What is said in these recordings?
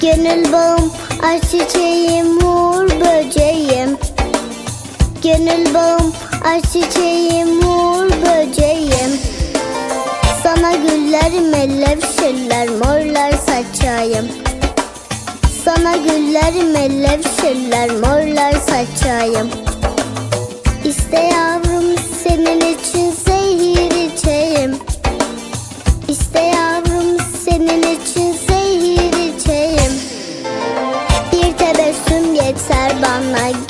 Gönül bağım, aşk çiçeğim, uğur böceğim. Gönül bağım, aşk çiçeğim, uğur böceğim. Sana güller, mellevşeller, morlar saçayım. Sana güller, mellevşeller, morlar saçayım. İste yavrum senin için zehir içeyim. İste yavrum senin için yeter bana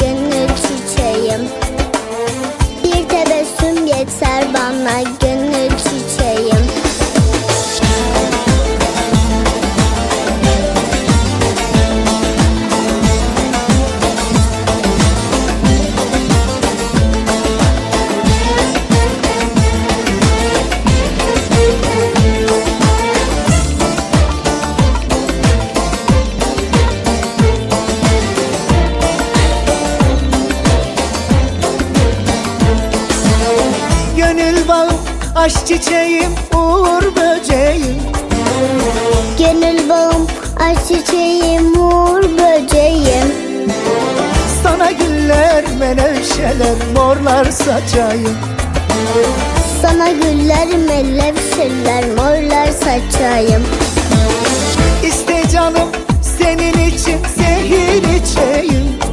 aşk çiçeğim, uğur böceğim. Gönül bağım, aşk çiçeğim, uğur böceğim. Sana güller, menevşeler, morlar saçayım. Sana güller, mellevşeller, morlar saçayım. İste canım, senin için zehir içeyim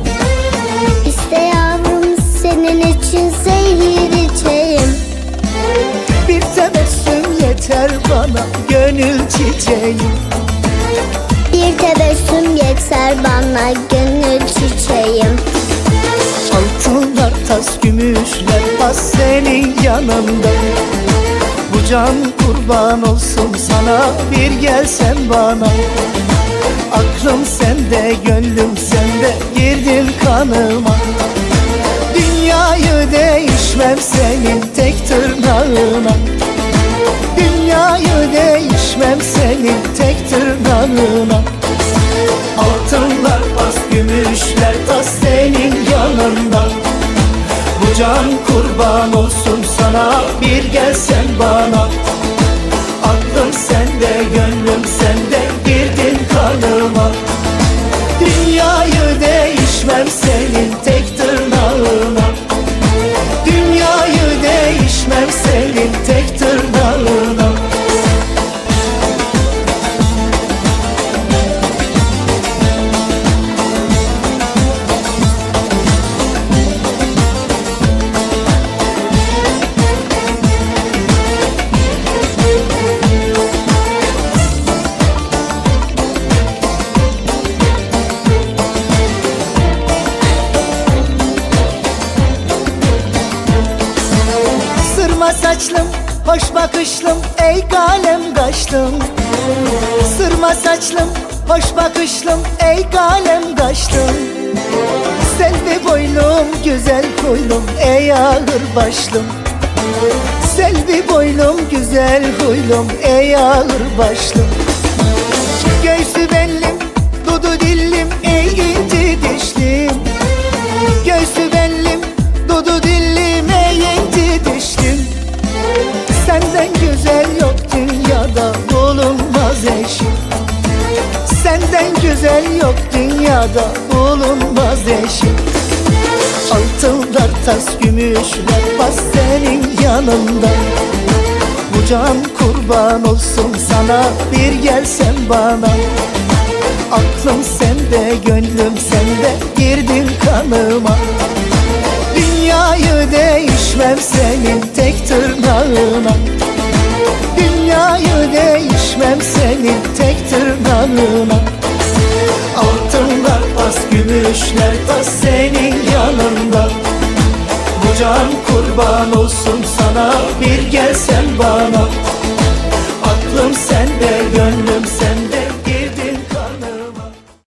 bana, gönül çiçeğim Bir tebessüm yeter bana gönül çiçeğim. Altınlar, tas, gümüşler, bas senin yanında Bu can kurban olsun sana, bir gelsen bana. Aklım sende, gönlüm sende, girdin kanıma. Dünyayı değişmem senin tek tırnağına Dünyayı değişmem senin tek tırnağına. Altınlar bas gümüşler tas senin yanında Bu can kurban olsun sana bir gelsen bana saçlım, hoş bakışlım, ey kalem kaşlım. Sırma saçlım, hoş bakışlım, ey kalem kaşlım. Selvi boylum, güzel koylum, ey ağır başlım. Selvi boylum, güzel huylum, ey ağır başlım. Göğsü bellim, dudu dillim, ey güzel yok dünyada bulunmaz eşim Altınlar tas gümüşler bas senin yanında. Bu can kurban olsun sana bir gelsen bana. Aklım sende gönlüm sende girdin kanıma. Dünyayı değişmem senin tek tırnağına. Dünyayı değişmem senin tek tırnağına gümüşler bas senin yanında. Bu can kurban olsun sana. Bir gelsen bana